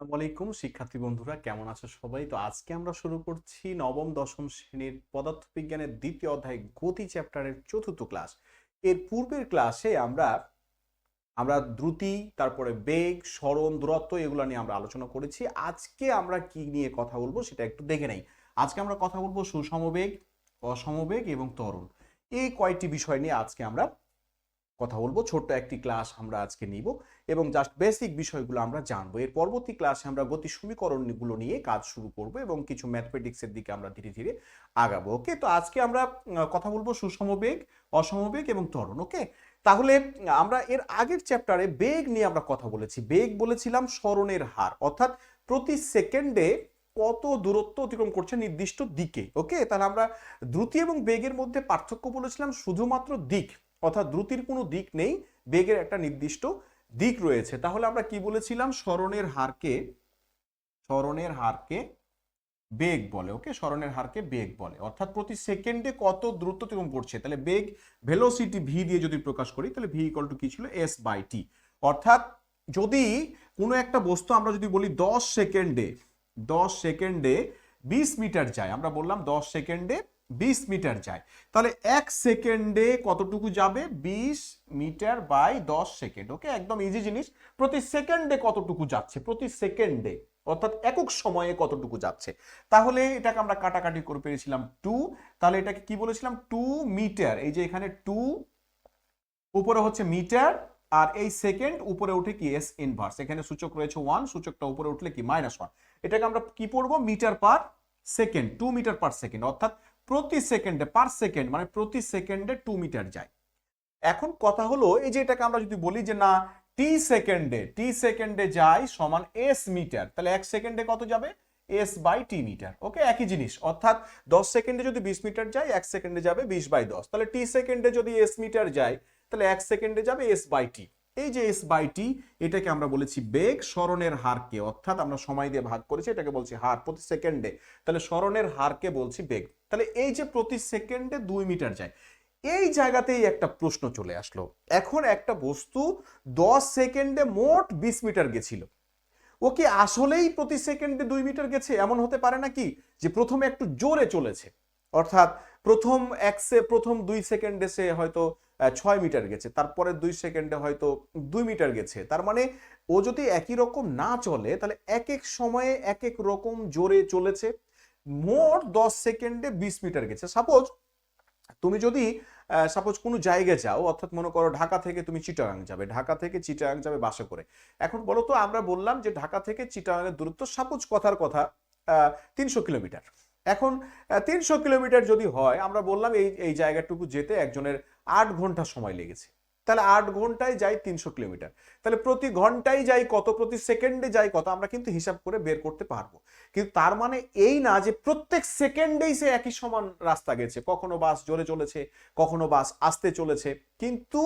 আসসালামু আলাইকুম, শিক্ষার্থী বন্ধুরা, কেমন আছো সবাই? তো আজকে আমরা শুরু করছি নবম, দশম শ্রেণির পদার্থবিজ্ঞানের দ্বিতীয় অধ্যায় গতি চ্যাপ্টারের চতুর্থ ক্লাস। এর পূর্বের ক্লাসে আমরা আমরা দ্রুতি, তারপরে বেগ, স্মরণ, দূরত্ব এগুলো নিয়ে আমরা আলোচনা করেছি। আজকে আমরা কি নিয়ে কথা বলব সেটা একটু দেখে নেই। আজকে আমরা কথা বলব সুসমবেগ অসমবেগ এবং ত্বরণ এই কয়টি বিষয় নিয়ে আজকে আমরা কথা বলব। ছোট্ট একটি ক্লাস আমরা আজকে নিব এবং জাস্ট বেসিক বিষয়গুলো আমরা জানব। এর পরবর্তী ক্লাসে আমরা গতি সমীকরণগুলো নিয়ে কাজ শুরু করব এবং কিছু ম্যাথমেটিক্সের দিকে আমরা ধীরে ধীরে আগাবো ওকে তো আজকে আমরা কথা বলব সুষমবেগ অসমবেগ এবং ত্বরণ ওকে তাহলে, আমরা এর আগের চ্যাপ্টারে বেগ নিয়ে আমরা কথা বলেছি। বেগ বলেছিলাম স্মরণের হার, অর্থাৎ প্রতি সেকেন্ডে কত দূরত্ব অতিক্রম করছে নির্দিষ্ট দিকে ওকে তাহলে আমরা দ্রুতি এবং বেগের মধ্যে পার্থক্য বলেছিলাম শুধুমাত্র দিক। অর্থাৎ দ্রুতির কোনো দিক নেই, বেগের একটা নির্দিষ্ট দিক রয়েছে। তাহলে আমরা কি বলেছিলাম? স্মরণের হারকে স্মরণের হারকে বেগ বলে, ওকে? স্মরণের হারকে বেগ বলে। অর্থাৎ প্রতি সেকেন্ডে কত দ্রুত অতিক্রম করছে তাহলে বেগ ভেলোসিটি ভি দিয়ে যদি প্রকাশ করি, তাহলে ভি ইকুয়াল টু কি ছিল? এস বাই টি অর্থাৎ যদি কোনো একটা বস্তু আমরা যদি বলি দশ সেকেন্ডে দশ সেকেন্ডে বিশ মিটার যায়, আমরা বললাম দশ সেকেন্ডে বিশ মিটার যায়। তাহলে এক সেকেন্ডে কতটুকু যাবে? বিশ মিটার বাই দশ সেকেন্ড, ওকে? একদম ইজি জিনিস। প্রতি সেকেন্ডে কতটুকু যাচ্ছে? প্রতি সেকেন্ডে, অর্থাৎ একক সময়ে কতটুকু যাচ্ছে? তাহলে এটাকে আমরা কাটাকাটি করে পেরেছিলাম টু তাহলে এটাকে কি বলেছিলাম? টু মিটার এই যে এখানে টু উপরে হচ্ছে মিটার আর এই সেকেন্ড উপরে উঠে কি? এস ইনভার্স এখানে সূচক রয়েছে ওয়ান সূচকটা উপরে উঠলে কি? মাইনাস ওয়ান এটাকে আমরা কি পড়ব? Metre per second two metre per second অর্থাৎ প্রতি সেকেন্ডে পার সেকেন্ড মানে প্রতি সেকেন্ডে টু মিটার যায়। এখন কথা হলো, এই যে এটাকে আমরা যদি বলি যে না টি সেকেন্ডে টি সেকেন্ডে যায় সমান এস মিটার তাহলে এক সেকেন্ডে কত যাবে? S by T metre okay একই জিনিস, অর্থাৎ দশ সেকেন্ডে যদি বিশ মিটার যায়, এক সেকেন্ডে যাবে বিশ বাই দশ, তাহলে টি সেকেন্ডে যদি এস মিটার যায়, তাহলে এক সেকেন্ডে যাবে এস বাই টি এই যে এস বাই টি এটাকে আমরা বলেছি বেগ স্মরণের হারকে। অর্থাৎ আমরা সময় দিয়ে ভাগ করেছি, এটাকে বলছি হার প্রতি সেকেন্ডে। তাহলে স্মরণের হারকে বলছি বেগ। তাহলে এই যে প্রতি সেকেন্ডে দুই মিটার যায়, এই জায়গাতেই একটা প্রশ্ন চলে আসলো। এখন একটা বস্তু দশ সেকেন্ডে মোট বিশ মিটার গেছিল। ও কি আসলেই প্রতি সেকেন্ডে দুই মিটার গেছে? এমন হতে পারে নাকি? যে প্রথমে একটু জোরে চলেছে। অর্থাৎ প্রথম এক প্রথম দুই সেকেন্ডে সে হয়তো ছয় মিটার গেছে তারপরে দুই সেকেন্ডে হয়তো দুই মিটার গেছে। তার মানে ও যদি একই রকম না চলে, তাহলে এক এক সময়ে এক এক রকম জোরে চলেছে, মোট দশ সেকেন্ডে বিশ মিটার গেছে। সাপোজ তুমি যদি সাপোজ কোনো জায়গায় যাও, অর্থাৎ মনে করো ঢাকা থেকে তুমি চিটাগাং যাবে, ঢাকা থেকে চিটাগাং যাবে বাসে করে। এখন বলো তো আমরা বললাম যে ঢাকা থেকে চিটাগাংয়ের দূরত্ব সাপোজ কথার কথা তিনশো কিলোমিটার। এখন তিনশো কিলোমিটার যদি হয়, আমরা বললাম এই এই জায়গাটুকু যেতে একজনের আট ঘণ্টা সময় লেগেছে। তাহলে আট ঘন্টায় যাই তিনশো কিলোমিটার। তাহলে প্রতি ঘন্টায় যাই কত, প্রতি সেকেন্ডে যাই কত, আমরা কিন্তু হিসাব করে বের করতে পারব। কিন্তু তার মানে এই না যে প্রত্যেক সেকেন্ডেই সে একই সমান রাস্তা গেছে। কখনো বাস জোরে চলেছে, কখনো বাস আসতে চলেছে। কিন্তু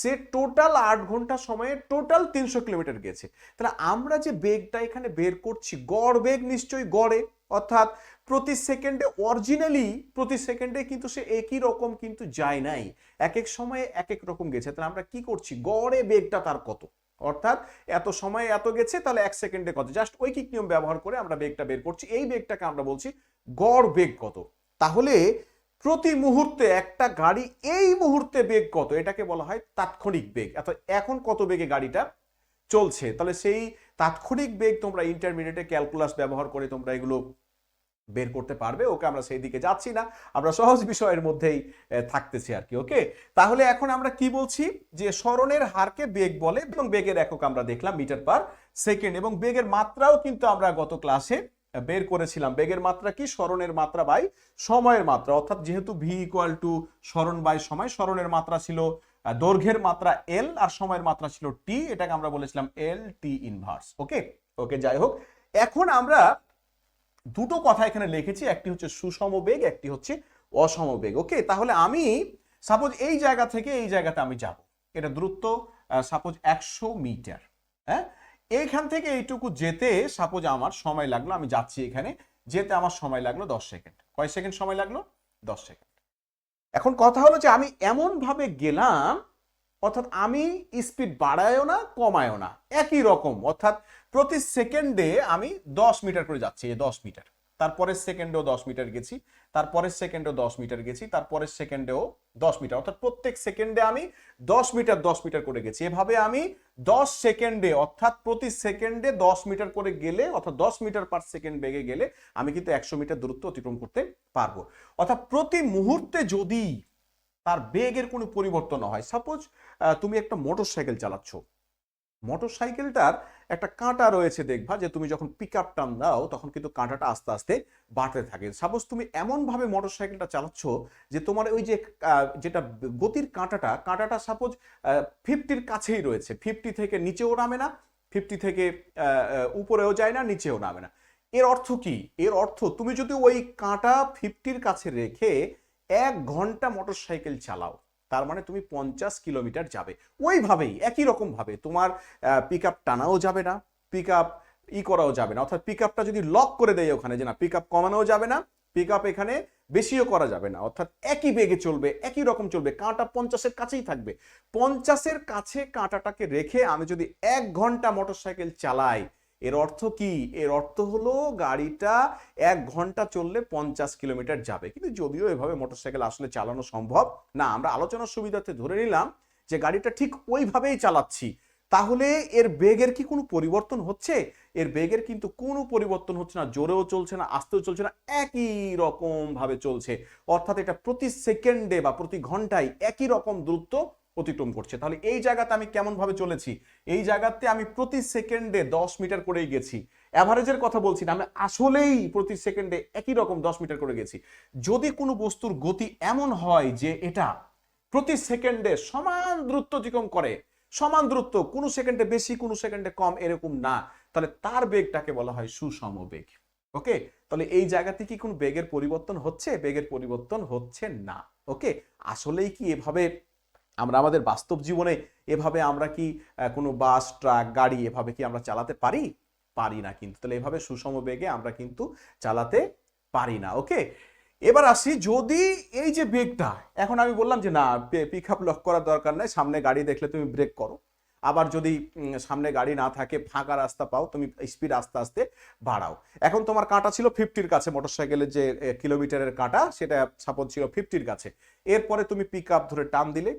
সে টোটাল আট ঘণ্টা সময়ে টোটাল তিনশো কিলোমিটার গেছে। তাহলে আমরা যে বেগটা এখানে বের করছি, গড় বেগ নিশ্চয়ই গড়ে। অর্থাৎ প্রতি সেকেন্ডে অরিজিনালি প্রতি সেকেন্ডে কিন্তু সে একই রকম কিন্তু যায় নাই। এক এক সময়ে এক এক রকম গেছে। তাহলে আমরা কি করছি? গড়ে বেগটা তার কত? অর্থাৎ এত সময়ে এত গেছে, তাহলে এক সেকেন্ডে কত? জাস্ট ঐকিক নিয়ম ব্যবহার করে আমরা বেগটা বের করছি। এই বেগটাকে আমরা বলছি গড় বেগ কত? তাহলে প্রতি মুহূর্তে একটা গাড়ি এই মুহূর্তে বেগ কত? এটাকে বলা হয় তাৎক্ষণিক বেগ। এত, এখন কত বেগে গাড়িটা চলছে? তাহলে সেই তাৎক্ষণিক বেগ তোমরা ইন্টারমিডিয়েটে ক্যালকুলাস ব্যবহার করে তোমরা এগুলো বের করতে পারবে। ওকে, আমরা সেই দিকে যাচ্ছি না। আমরা সহজ বিষয়ের মধ্যেই থাকতেছি আর কি ওকে? তাহলে এখন আমরা কি বলছি? যে স্মরণের হারকে বেগ বলে এবং বেগের একক আমরা দেখলাম মিটার পার সেকেন্ড এবং বেগের মাত্রাও কিন্তু আমরা গত ক্লাসে বের করেছিলাম। বেগের মাত্রা কি? স্মরণের মাত্রা বাই সময়ের মাত্রা। অর্থাৎ যেহেতু ভি ইকুয়াল টু স্মরণ বাই সময়, স্মরণের মাত্রা ছিল দৈর্ঘ্যের মাত্রা এল আর সময়ের মাত্রা ছিল টি এটাকে আমরা বলেছিলাম এল টি ইনভার্স ওকে ওকে যাই হোক, এখন আমরা দুটো কথা এখানে লিখেছি, একটি হচ্ছে সুষম বেগ, একটি হচ্ছে অসম বেগ ওকে তাহলে আমি সাপোজ এই জায়গা থেকে এই জায়গাতে আমি যাব, এটা দূরত্ব সাপোজ একশো মিটার হ্যাঁ? এইখান থেকে এইটুকু যেতে সাপোজ আমার সময় লাগল, আমি যাচ্ছি এখানে, যেতে আমার সময় লাগল দশ সেকেন্ড। কয় সেকেন্ড সময় লাগল? দশ সেকেন্ড। এখন কথা হলো যে আমি এমনভাবে গেলাম, অর্থাৎ আমি স্পিড বাড়ায়ও না, কমায়ও না, একই রকম, অর্থাৎ প্রতি সেকেন্ডে আমি দশ মিটার করে যাচ্ছি দশ মিটার। তারপরের সেকেন্ডেও দশ মিটার গেছি, তারপরের সেকেন্ডেও দশ মিটার গেছি, তারপরের সেকেন্ডেও দশ মিটার। অর্থাৎ প্রত্যেক সেকেন্ডে আমি দশ মিটার দশ মিটার করে গেছি। এভাবে আমি দশ সেকেন্ডে, অর্থাৎ প্রতি সেকেন্ডে দশ মিটার করে গেলে, অর্থাৎ দশ মিটার পার সেকেন্ড বেগে গেলে আমি কিন্তু একশো মিটার দূরত্ব অতিক্রম করতে পারব। অর্থাৎ প্রতি মুহূর্তে যদি তার বেগের কোনো পরিবর্তন হয় সাপোজ তুমি একটা মোটর সাইকেল চালাচ্ছ মোটর সাইকেলটার একটা কাঁটা রয়েছে দেখবা, যে তুমি যখন পিক আপ টান দাও, তখন কিন্তু কাঁটাটা আস্তে আস্তে বাড়তে থাকে। সাপোজ তুমি এমনভাবে মোটর সাইকেলটা চালাচ্ছ, যে তোমার ওই যে যেটা গতির কাঁটাটা কাঁটাটা সাপোজ ফিফটির কাছেই রয়েছে। ফিফটি থেকে নিচেও নামে না ফিফটি থেকে উপরেও যায় না, নিচেও নামে না। এর অর্থ কি? এর অর্থ তুমি যদি ওই কাঁটা ফিফটির কাছে রেখে এক ঘণ্টা মোটর সাইকেল চালাও তার মানে তুমি পঞ্চাশ কিলোমিটার যাবে। ওইভাবেই, একই রকমভাবে তোমার পিক আপ টানাও যাবে না পিক আপ ই করাও যাবে না। অর্থাৎ পিক আপটা যদি লক করে দেয় ওখানে যে না পিক আপ কমানোও যাবে না পিক আপ এখানে বেশিও করা যাবে না। অর্থাৎ একই বেগে চলবে, একই রকম চলবে। কাঁটা পঞ্চাশের কাছেই থাকবে। পঞ্চাশের কাছে কাঁটাটাকে রেখে আমি যদি এক ঘণ্টা মোটরসাইকেল চালাই এর অর্থ কি? এর অর্থ হলো গাড়িটা এক ঘণ্টা চললে পঞ্চাশ কিলোমিটার যাবে। কিন্তু যদিও এভাবে মোটরসাইকেল আসলে চালানো সম্ভব না, আমরা আলোচনার সুবিধাতে ধরে নিলাম যে গাড়িটা ঠিক ওইভাবেই চালাচ্ছি। তাহলে এর বেগের কি কোনো পরিবর্তন হচ্ছে? এর বেগের কিন্তু কোনো পরিবর্তন হচ্ছে না, জোরেও চলছে না, আস্তেও চলছে না, একই রকম ভাবে চলছে। অর্থাৎ এটা প্রতি সেকেন্ডে বা প্রতি ঘন্টায় একই রকম দূরত্ব অতিক্রম করছে। তাহলে এই জায়গাতে আমি কেমন ভাবে চলেছি? এই জায়গাতে আমি প্রতি সেকেন্ডে দশ মিটার করেই গেছি। অ্যাভারেজের কথা বলছি না, আমি আসলেই প্রতি সেকেন্ডে একই রকম দশ মিটার করে গেছি। যদি কোনো বস্তুর গতি এমন হয় যে এটা প্রতি সেকেন্ডে সমান দূরত্ব অতিক্রম করে, সমান দ্রুত কোনো সেকেন্ডে বেশি, কোনো সেকেন্ডে কম এরকম না, তাহলে তার বেগটাকে বলা হয় সুষম বেগ। ওকে? তাহলে এই জায়গাতে কি কোনো বেগের পরিবর্তন হচ্ছে? বেগের পরিবর্তন হচ্ছে না। ওকে? আসলেই কি এভাবে আমরা আমাদের বাস্তব জীবনে এভাবে আমরা কি কোনো বাস, ট্রাক, গাড়ি এভাবে কি আমরা চালাতে পারি? পারি না কিন্তু। তাহলে এভাবে সুষম বেগে আমরা কিন্তু চালাতে পারি না। ওকে? এবার আসি যদি এই যে বেগটা, এখন আমি বললাম যে না পিক আপ লক করার দরকার নাই, সামনে গাড়ি দেখলে তুমি ব্রেক করো। আবার যদি সামনে গাড়ি না থাকে, ফাঁকা রাস্তা পাও, তুমি স্পিড আস্তে আস্তে বাড়াও। এখন তোমার কাঁটা ছিল ফিফটির কাছে, মোটরসাইকেলের যে কিলোমিটারের কাঁটা, সেটা সাপোজ ছিল ফিফটির কাছে। এরপরে তুমি পিক আপ ধরে টান দিলে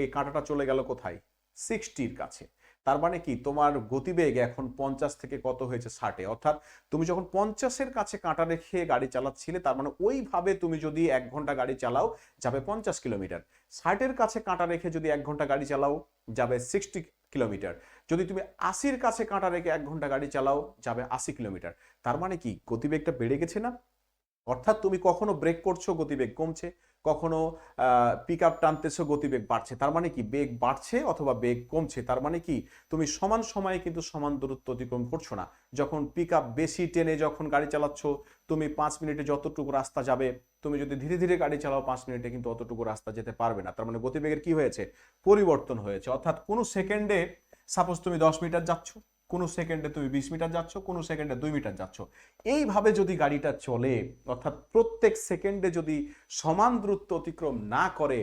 এই কাঁটাটা চলে গেল কোথায়? সিক্সটির কাছে। তার মানে কি? তোমার গতিবেগ এখন পঞ্চাশ থেকে কত হয়েছে? ষাটে। অর্থাৎ তুমি যখন পঞ্চাশের কাছে কাঁটা রেখে গাড়ি চালাচ্ছিলে, তার মানে ওইভাবে তুমি যদি এক ঘণ্টা গাড়ি চালাও, যাবে পঞ্চাশ কিলোমিটার। ষাটের কাছে কাঁটা রেখে যদি এক ঘণ্টা গাড়ি চালাও, যাবে সিক্সটি কিলোমিটার। যদি তুমি আশির কাছে কাঁটা রেখে এক ঘণ্টা গাড়ি চালাও, যাবে আশি কিলোমিটার। তার মানে কি? গতিবেগটা বেড়ে গেছে না? অর্থাৎ তুমি কখনো ব্রেক করছ, গতিবেগ কমছে, কখনো পিক আপ টানতেছো, গতিবেগ বাড়ছে। তার মানে কি? বেগ বাড়ছে অথবা বেগ কমছে। তার মানে কি? তুমি সমান সময়ে কিন্তু সমান দূরত্ব অতিক্রম করছ না। যখন পিক আপ বেশি টেনে যখন গাড়ি চালাচ্ছ, তুমি পাঁচ মিনিটে যতটুকু রাস্তা যাবে, তুমি যদি ধীরে ধীরে গাড়ি চালাও, পাঁচ মিনিটে কিন্তু অতটুকু রাস্তা যেতে পারবে না। তার মানে গতিবেগের কি হয়েছে? পরিবর্তন হয়েছে। অর্থাৎ কোনো সেকেন্ডে সাপোজ তুমি দশ মিটার যাচ্ছ কোনো সেকেন্ডে তুমি বিশ মিটার যাচ্ছ, কোনো সেকেন্ডে দুই মিটার যাচ্ছ। এইভাবে যদি গাড়িটা চলে, অর্থাৎ প্রত্যেক সেকেন্ডে যদি সমান দূরত্ব অতিক্রম না করে,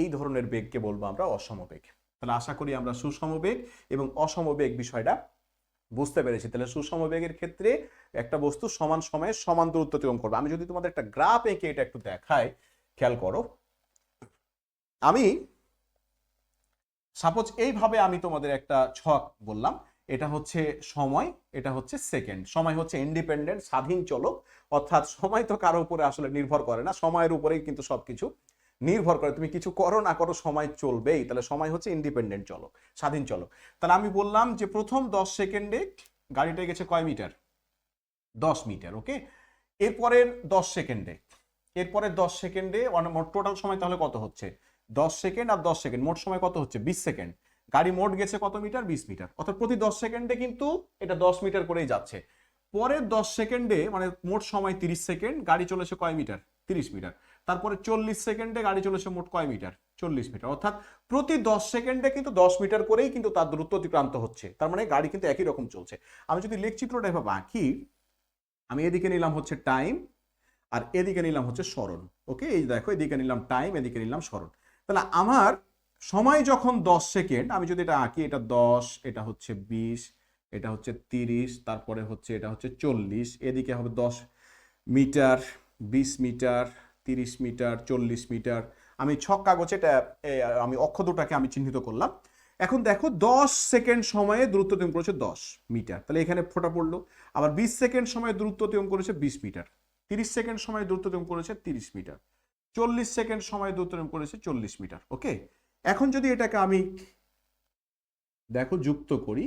এই ধরনের বেগকে বলব আমরা অসমবেগ। তাহলে আশা করি আমরা সুসমবেগ এবং অসমবেগ বিষয়টা বুঝতে পেরেছি। তাহলে সুসমবেগের ক্ষেত্রে একটা বস্তু সমান সময়ে সমান দূরত্ব অতিক্রম করবে। আমি যদি তোমাদের একটা গ্রাফ এঁকে এটা একটু দেখাই, খেয়াল করো। আমি, সাপোজ এইভাবে আমি তোমাদের একটা ছক বললাম এটা হচ্ছে সময়, এটা হচ্ছে সেকেন্ড সময় হচ্ছে ইন্ডিপেন্ডেন্ট স্বাধীন চলক। অর্থাৎ সময় তো কারও উপরে আসলে নির্ভর করে না, সময়ের উপরেই কিন্তু সব কিছু নির্ভর করে। তুমি কিছু করো না করো, সময় চলবেই। তাহলে সময় হচ্ছে ইন্ডিপেন্ডেন্ট চলক, স্বাধীন চলক। তাহলে আমি বললাম যে প্রথম দশ সেকেন্ডে গাড়িটা গেছে কয় মিটার? দশ মিটার ওকে এরপরের দশ সেকেন্ডে এরপরের দশ সেকেন্ডে টোটাল সময় তাহলে কত হচ্ছে? দশ সেকেন্ড আর দশ সেকেন্ড মোট সময় কত হচ্ছে? বিশ সেকেন্ড গাড়ি মোট গেছে কত মিটার? বিশ মিটার। অর্থাৎ প্রতি দশ সেকেন্ডে কিন্তু এটা দশ মিটার করেই যাচ্ছে। পরের দশ সেকেন্ডে মানে মোট সময় তিরিশ সেকেন্ড, গাড়ি চলেছে কয় মিটার? তিরিশ মিটার। তারপরে চল্লিশ সেকেন্ডে গাড়ি চলেছে মোট কয় মিটার? চল্লিশ মিটার। অর্থাৎ প্রতি দশ সেকেন্ডে কিন্তু দশ মিটার করেই কিন্তু তার দূরত্ব অতিক্রান্ত হচ্ছে। তার মানে গাড়ি কিন্তু একই রকম চলছে। আমি যদি লেখচিত্রটা এভাবে আঁকি, আমি এদিকে নিলাম হচ্ছে টাইম আর এদিকে নিলাম হচ্ছে স্মরণ। ওকে? এই দেখো, এদিকে নিলাম টাইম, এদিকে নিলাম স্মরণ। তাহলে আমার সময় যখন দশ সেকেন্ড, আমি যদি এটা আঁকি, এটা দশ, এটা হচ্ছে বিশ, এটা হচ্ছে তিরিশ, তারপরে হচ্ছে এটা হচ্ছে চল্লিশ, এদিকে হবে দশ মিটার, বিশ মিটার, তিরিশ মিটার, চল্লিশ মিটার। আমি ছক কাগজে এটা আমি অক্ষ দুটাকে আমি চিহ্নিত করলাম। এখন দেখো দশ সেকেন্ড সময়ে দূরত্ব অতিক্রম করেছে দশ মিটার। তাহলে এখানে ফোটা পড়ল। আবার বিশ সেকেন্ড সময়ে দূরত্ব অতিক্রম করেছে বিশ মিটার। তিরিশ সেকেন্ড সময়ে দূরত্ব অতিক্রম করেছে তিরিশ মিটার। চল্লিশ সেকেন্ড সময়ে দূরত্ব করেছে চল্লিশ মিটার। ওকে? এখন যদি এটাকে আমি দেখো যুক্ত করি,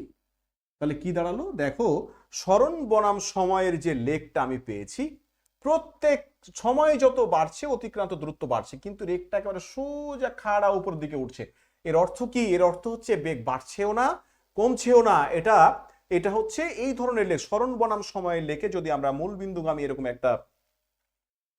তাহলে কি দাঁড়াল? দেখো, স্মরণ বনাম সময়ের যে লেকটা আমি পেয়েছি, প্রত্যেক সময় যত বাড়ছে, অতিক্রান্ত দূরত্ব বাড়ছে, কিন্তু রেকটা একেবারে সোজা খাড়া উপর দিকে উঠছে। এর অর্থ কি? এর অর্থ হচ্ছে বেগ বাড়ছেও না, কমছেও না। এটা এটা হচ্ছে এই ধরনের লেক স্মরণ বনাম সময়ের লেকে যদি আমরা মূল বিন্দুগামী এরকম একটা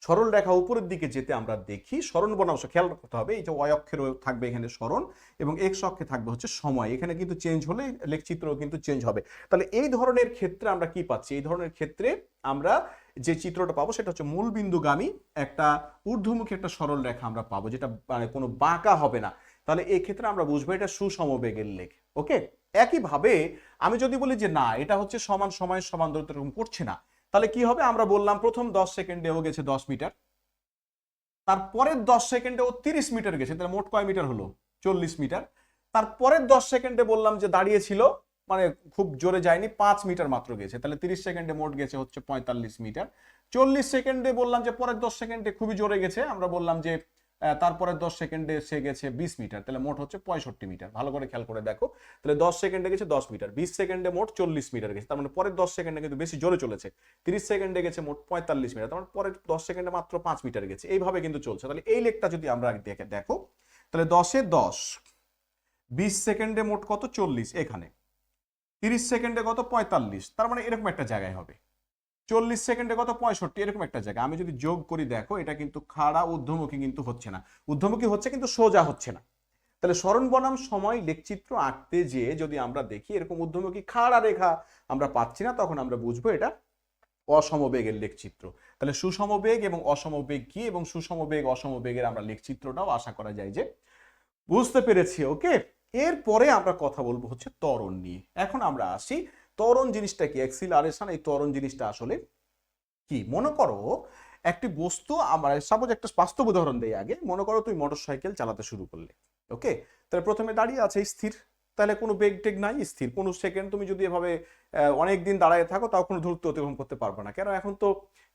সরল রেখা উপরের দিকে যেতে আমরা দেখি। স্মরণ বনাম স- খেয়াল করতে হবে। এই যে ওয়াই অক্ষেরও থাকবে এখানে স্মরণ এবং এক্স অক্ষে থাকবে হচ্ছে সময়। এখানে কিন্তু চেঞ্জ হলে লেখচিত্রও কিন্তু চেঞ্জ হবে। তাহলে এই ধরনের ক্ষেত্রে আমরা কি পাচ্ছি? এই ধরনের ক্ষেত্রে আমরা যে চিত্রটা পাবো সেটা হচ্ছে মূল বিন্দুগামী একটা ঊর্ধ্বমুখী একটা সরল রেখা আমরা পাবো, যেটা মানে কোনো বাঁকা হবে না। তাহলে এই ক্ষেত্রে আমরা বুঝব এটা সুসমবেগের লেখ, ওকে? একইভাবে আমি যদি বলি যে না, এটা হচ্ছে সমান সময় সমান দূরত্ব এরকম করছে না। তাহলে কি হবে? আমরা বললাম প্রথম দশ সেকেন্ডে ও গেছে দশ মিটার। তারপরের দশ সেকেন্ডে ও তিরিশ মিটার গেছে, তাহলে মোট কয় মিটার হলো? চল্লিশ মিটার। তারপরের দশ সেকেন্ডে বললাম যে দাঁড়িয়েছিল মানে খুব জোরে যায়নি, পাঁচ মিটার মাত্র গেছে। তাহলে তিরিশ সেকেন্ডে মোট গেছে হচ্ছে পঁয়তাল্লিশ মিটার। চল্লিশ সেকেন্ডে বললাম যে পরের দশ সেকেন্ডে খুবই জোরে গেছে, আমরা বললাম যে আহ, তারপরের দশ সেকেন্ডে সে গেছে বিশ মিটার তাহলে মোট হচ্ছে পঁয়ষট্টি মিটার। ভালো করে খেয়াল করে দেখো। তাহলে দশ সেকেন্ডে গেছে দশ মিটার বিশ সেকেন্ডে মোট চল্লিশ মিটার গেছে। তার মানে পরের দশ সেকেন্ডে কিন্তু বেশি জোরে চলেছে। তিরিশ সেকেন্ডে গেছে মোট পঁয়তাল্লিশ মিটার তার মানে পরের দশ সেকেন্ডে মাত্র পাঁচ মিটার গেছে। এইভাবে কিন্তু চলছে। তাহলে এই লেখটা যদি আমরা দেখে দেখো তাহলে দশে দশ বিশ সেকেন্ডে মোট কত? চল্লিশ এখানে। তিরিশ সেকেন্ডে কত? পঁয়তাল্লিশ। তার মানে এরকম একটা জায়গায় হবে। চল্লিশ সেকেন্ডে কত? পঁয়ষট্টি, এরকম একটা জায়গা। আমি যদি যোগ করি, দেখো, এটা কিন্তু খাড়া, ঊর্ধ্বমুখী কিন্তু হচ্ছে না। ঊর্ধ্বমুখী হচ্ছে কিন্তু সোজা হচ্ছে না। তাহলে স্মরণ বনাম, সময় লেখচিত্র আঁকতে যেয়ে যদি আমরা দেখি, এরকম ঊর্ধ্বমুখী খাড়া রেখা আমরা পাচ্ছি না, তখন আমরা বুঝব এটা অসমবেগের লেখচিত্র। তাহলে সুসমবেগ এবং অসমবেগ কি? এবং সুসমবেগ, অসমবেগের আমরা লেখচিত্রটাও আশা করা যায় যে বুঝতে পেরেছি, ওকে? এরপরে আমরা কথা বলব হচ্ছে ত্বরণ নিয়ে। এখন আমরা আসি ত্বরণ জিনিসটা কি? এক্সিলারেশন এই ত্বরণ জিনিসটা আসলে কি? মনে করো একটি বস্তু আমরা সাপোজ একটা বাস্তব উদাহরণ দেই আগে। মনে করো তুমি মোটরসাইকেল চালাতে শুরু করলে ওকে তাহলে প্রথমে দাঁড়িয়ে আছে স্থির। তাহলে কোনো বেগ টেগ নাই, স্থির। কোনো সেকেন্ড তুমি যদি এভাবে অনেক দিন দাঁড়ায় থাকো, তাও কোনো দূরত্ব অতিক্রম করতে পারবে না। কেন? এখন তো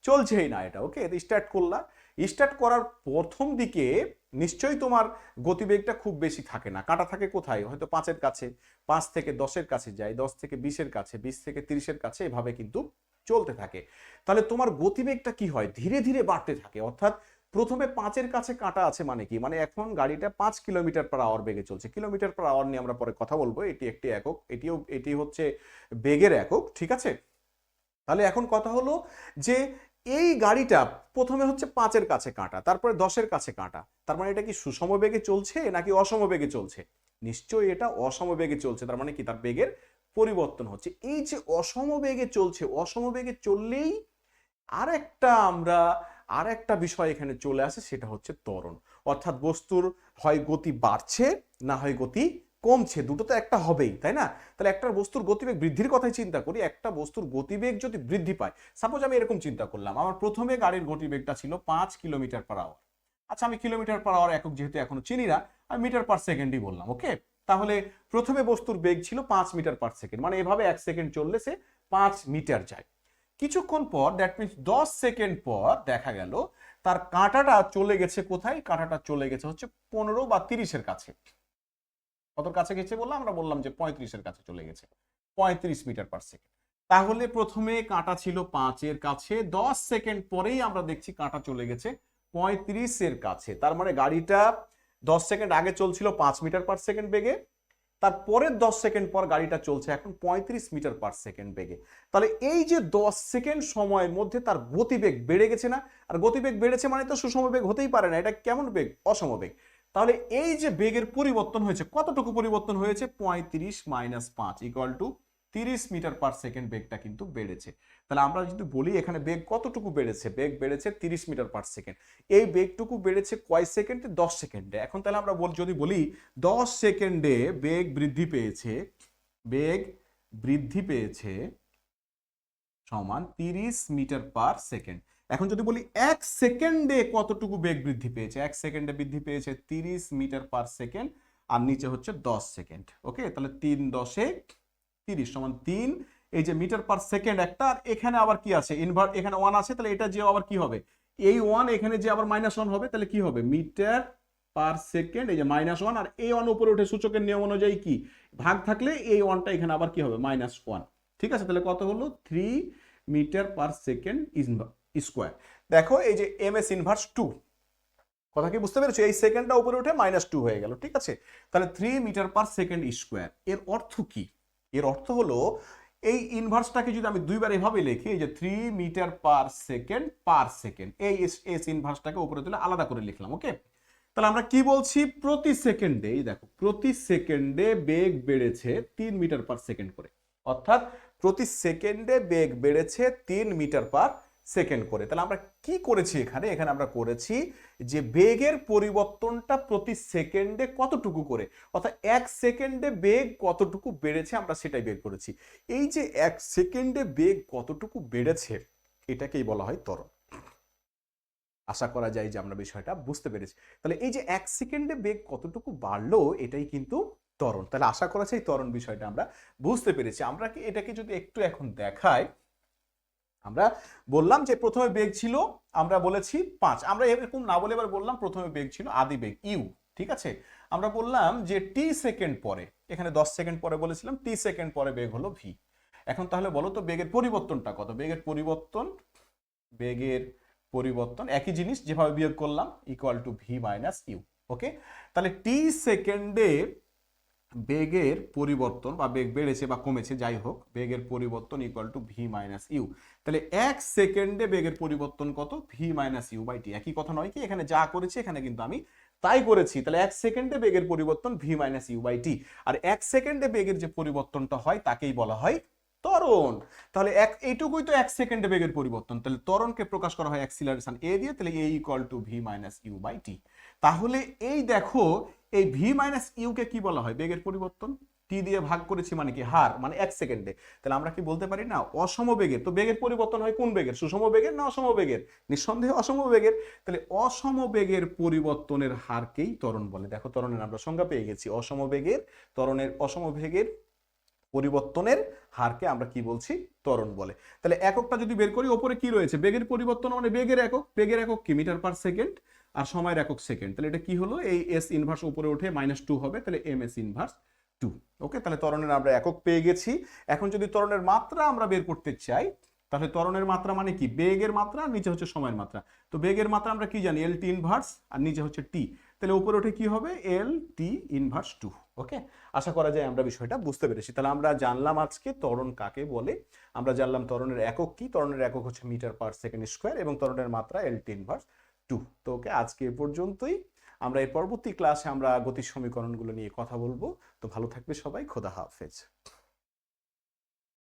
চলছেই না এটা ওকে স্টার্ট করলা। স্টার্ট করার প্রথম দিকে নিশ্চয়ই তোমার গতিবেগটা খুব বেশি থাকে না। কাটা থাকে কোথায়? হয়তো পাঁচের কাছে, পাঁচ থেকে দশের কাছে যায়, দশ থেকে বিশের কাছে, বিশ থেকে তিরিশের কাছে, এভাবে কিন্তু চলতে থাকে। তাহলে তোমার গতিবেগটা কি হয়? ধীরে ধীরে বাড়তে থাকে। অর্থাৎ প্রথমে পাঁচের কাছে কাটা আছে মানে কি? মানে এখন গাড়িটা পাঁচ কিলোমিটার পার আওয়ার বেগে চলছে। কিলোমিটার পার আওয়ার নিয়ে আমরা পরে কথা বলব। এটি একটি একক, এটিও, এটি হচ্ছে বেগের একক, ঠিক আছে? তাহলে এখন কথা হলো যে এই গাড়িটা প্রথমে হচ্ছে পাঁচের কাছে কাঁটা, তারপরে দশের কাছে কাঁটা। তার মানে এটা কি সুষম বেগে চলছে নাকি অসম বেগে চলছে? নিশ্চয়ই এটা অসম বেগে চলছে, তার মানে কি? তার বেগের পরিবর্তন হচ্ছে। এই যে অসম বেগে চলছে অসম বেগে চললেই আর একটা আমরা আর একটা বিষয় এখানে চলে আসে, সেটা হচ্ছে ত্বরণ। অর্থাৎ বস্তুর হয় গতি বাড়ছে, না হয় গতি কমছে, দুটো তো একটা হবেই, তাই না? তাহলে একটা বস্তুর গতিবেগ বৃদ্ধির কথাই চিন্তা করি, একটা বস্তুর গতিবেগ যদি বৃদ্ধি পায় সাপোজ আমি এরকম চিন্তা করলাম, আমার প্রথমে গাড়ির গতিবেগটা ছিল পাঁচ কিলোমিটার পার আওয়ার আচ্ছা আমি কিলোমিটার পার আওয়ার একক যেহেতু এখনও চিনি না, আমি মিটার পার সেকেন্ডই বললাম ওকে তাহলে প্রথমে বস্তুর বেগ ছিল পাঁচ মিটার পার সেকেন্ড মানে এভাবে এক সেকেন্ড চললে সে পাঁচ মিটার যায়। কিছুক্ষণ পর দ্যাট মিনস দশ সেকেন্ড পর দেখা গেল, তার কাঁটাটা চলে গেছে কোথায়? কাঁটাটা চলে গেছে হচ্ছে পনেরো বা তিরিশের কাছে। কত কাছে গেছে বললাম? আমরা বললাম যে পঁয়ত্রিশের কাছে চলে গেছে। পঁয়ত্রিশ মিটার পার সেকেন্ড তাহলে প্রথমে কাঁটা ছিল পাঁচের কাছে, দশ সেকেন্ড পরেই আমরা দেখছি কাঁটা চলে গেছে পঁয়ত্রিশের কাছে। তার মানে গাড়িটা দশ সেকেন্ড আগে চলছিল পাঁচ মিটার পার সেকেন্ড বেগে তারপরের দশ সেকেন্ড পর গাড়িটা চলছে এখন পঁয়ত্রিশ মিটার পার সেকেন্ড বেগে। তাহলে এই যে দশ সেকেন্ড সময়ের মধ্যে তার গতিবেগ বেড়ে গেছে না? আর গতিবেগ বেড়েছে মানে তো সুষম বেগ হতেই পারে না। এটা কেমন বেগ? অসম বেগ। তাহলে এই যে বেগের পরিবর্তন হয়েছে, কতটুকু পরিবর্তন হয়েছে? পঁয়ত্রিশ মাইনাস পাঁচ ইকুয়াল টু তিরিশ মিটার পার সেকেন্ড বেগটা কিন্তু বেড়েছে। তাহলে আমরা যদি বলি এখানে বেগ কতটুকু বেড়েছে? বেগ বেড়েছে তিরিশ মিটার পার সেকেন্ড এই বেগটুকু বেড়েছে কয় সেকেন্ডে দশ সেকেন্ডে এখন তাহলে আমরা বল যদি বলি দশ সেকেন্ডে বেগ বৃদ্ধি পেয়েছে, বেগ বৃদ্ধি পেয়েছে সমান তিরিশ মিটার পার সেকেন্ড এখন যদি বলি এক সেকেন্ডে কতটুকু বেগ বৃদ্ধি পেয়েছে? এক সেকেন্ডে বৃদ্ধি পেয়েছে তিরিশ মিটার পার সেকেন্ড, আর নিচে হচ্ছে দশ সেকেন্ড, ওকে? তাহলে তিন দশে তিরিশ সমান তিন, এই যে মিটার পার সেকেন্ড একটা, আর এখানে আবার কি আছে? ইনভার্ট এখানে ওয়ান আছে, তাহলে এটা যে আবার কি হবে? এই ওয়ান এখানে যে আবার মাইনাস ওয়ান হবে, তাহলে কি হবে? মিটার পার সেকেন্ড, এই যে মাইনাস ওয়ান আর এই ওয়ান উপরে উঠে সূচকের নিয়ম অনুযায়ী কি? ভাগ থাকলে এই ওয়ানটা এখানে আবার কি হবে? মাইনাস ওয়ান ঠিক আছে? তাহলে কত হলো? Three metre per second square. দেখো, এই যে এম এস ইনভার্স টু কথা কি বুঝতে পেরেছ? এই সেকেন্ডটা উপরে উঠে মাইনাস টু হয়ে গেল, ঠিক আছে? তাহলে three metre per second square এর অর্থ কি? এর অর্থ হলো, এই ইনভার্সটাকে যদি আমি দুইবার এভাবে লিখি, এই যে three metre per second per second এই এস ইনভার্সটাকে উপরে তুলে আলাদা করে লিখলাম ওকে তাহলে আমরা কি বলছি? প্রতি সেকেন্ডে এই দেখো, প্রতি সেকেন্ডে বেগ বেড়েছে তিন মিটার পার সেকেন্ড করে। অর্থাৎ প্রতি সেকেন্ডে বেগ বেড়েছে তিন মিটার পার সেকেন্ড করে। তাহলে আমরা কি করেছি এখানে? এখানে আমরা করেছি যে বেগের পরিবর্তনটা প্রতি সেকেন্ডে কতটুকু করে? অর্থাৎ এক সেকেন্ডে বেগ কতটুকু বেড়েছে আমরা সেটাই বের করেছি। এই যে এক সেকেন্ডে বেগ কতটুকু বেড়েছে, এটাকেই বলা হয় ত্বরণ। আশা করা যায় যে আমরা বিষয়টা বুঝতে পেরেছি। তাহলে এই যে এক সেকেন্ডে বেগ কতটুকু বাড়লো, এটাই কিন্তু ত্বরণ। তাহলে আশা করা যায় ত্বরণ বিষয়টা আমরা বুঝতে পেরেছি। আমরা কি এটাকে যদি একটু এখন দেখাই আমরা বললাম যে প্রথমে বেগ ছিল, আমরা বলেছি পাঁচ। আমরা এরকম না বলে এবার বললাম প্রথমে বেগ ছিল আদি বেগ, ইউ, ঠিক আছে? আমরা বললাম যে টি সেকেন্ড পরে, এখানে দশ সেকেন্ড পরে বলেছিলাম টি সেকেন্ড পরে বেগ হলো ভি এখন তাহলে বলো তো বেগের পরিবর্তনটা কত? বেগের পরিবর্তন বেগের পরিবর্তন, একই জিনিস যেভাবে বিয়োগ করলাম equal to v minus u okay তাহলে টি সেকেন্ডে বেগের পরিবর্তন বা বেগ বেড়েছে বা কমেছে, যাই হোক, বেগের পরিবর্তন equal to v minus u তাহলে এক সেকেন্ডে বেগের পরিবর্তন কত? V minus u by t একই কথা নয় কি? এখানে যা করেছি, এখানে কিন্তু আমি তাই করেছি। তাহলে এক সেকেন্ডে বেগের পরিবর্তন v minus u by t আর এক সেকেন্ডে বেগের যে পরিবর্তনটা হয়, তাকেই বলা হয় ত্বরণ। তাহলে এক, এইটুকুই তো এক সেকেন্ডে বেগের পরিবর্তন। তাহলে ত্বরণকে প্রকাশ করা হয় অ্যাক্সিলারেশন এ দিয়ে, তাহলে a equal to v minus u by t তাহলে এই দেখো, এই ভি মাইনাস ইউকে কি বলা হয়? বেগের পরিবর্তন? টি দিয়ে ভাগ করেছি মানে কি? হার মানে এক সেকেন্ডে তাহলে আমরা কি বলতে পারি না? অসম বেগের। তো বেগের পরিবর্তন হয় কোন বেগের? সুষম বেগের না অসম বেগের? নিঃসন্দেহে অসম বেগের। তাহলে অসম বেগের পরিবর্তনের হারকেই ত্বরণ বলে। দেখো ত্বরণের আমরা সংজ্ঞা পেয়ে গেছি। অসম বেগের, ত্বরণের অসম বেগের পরিবর্তনের হারকে আমরা কি বলছি? ত্বরণ বলে। তাহলে এককটা যদি বের করি, ওপরে কি রয়েছে? বেগের পরিবর্তন মানে বেগের একক। বেগের একক কি? মিটার পার সেকেন্ড আর সময়ের একক সেকেন্ড। তাহলে এটা কি হলো? এই এস ইনভার্স উপরে উঠে মাইনাস টু হবে। তাহলে m s inverse two okay তাহলে ত্বরণের আমরা একক পেয়ে গেছি। এখন যদি ত্বরণের মাত্রা আমরা বের করতে চাই তাহলে ত্বরণের মাত্রা মানে কি? বেগের মাত্রা নিচে হচ্ছে সময়ের মাত্রা। তো বেগের মাত্রা আমরা কি জানি? এল টি ইনভার্স আর নিচে হচ্ছে টি তাহলে উপরে উঠে কি হবে? এল টি ইনভার্স টু ওকে আশা করা যায় আমরা বিষয়টা বুঝতে পেরেছি। তাহলে আমরা জানলাম আজকে ত্বরণ কাকে বলে। আমরা জানলাম ত্বরণের একক কি? ত্বরণের একক হচ্ছে মিটার পার সেকেন্ড স্কোয়ার এবং ত্বরণের মাত্রা এল টি ইনভার্স টু তো ওকে? আজকে এ পর্যন্তই। আমরা এর পরবর্তী ক্লাসে আমরা গতির সমীকরণগুলো নিয়ে কথা বলব। তো ভালো থাকবে সবাই। খোদা হাফেজ।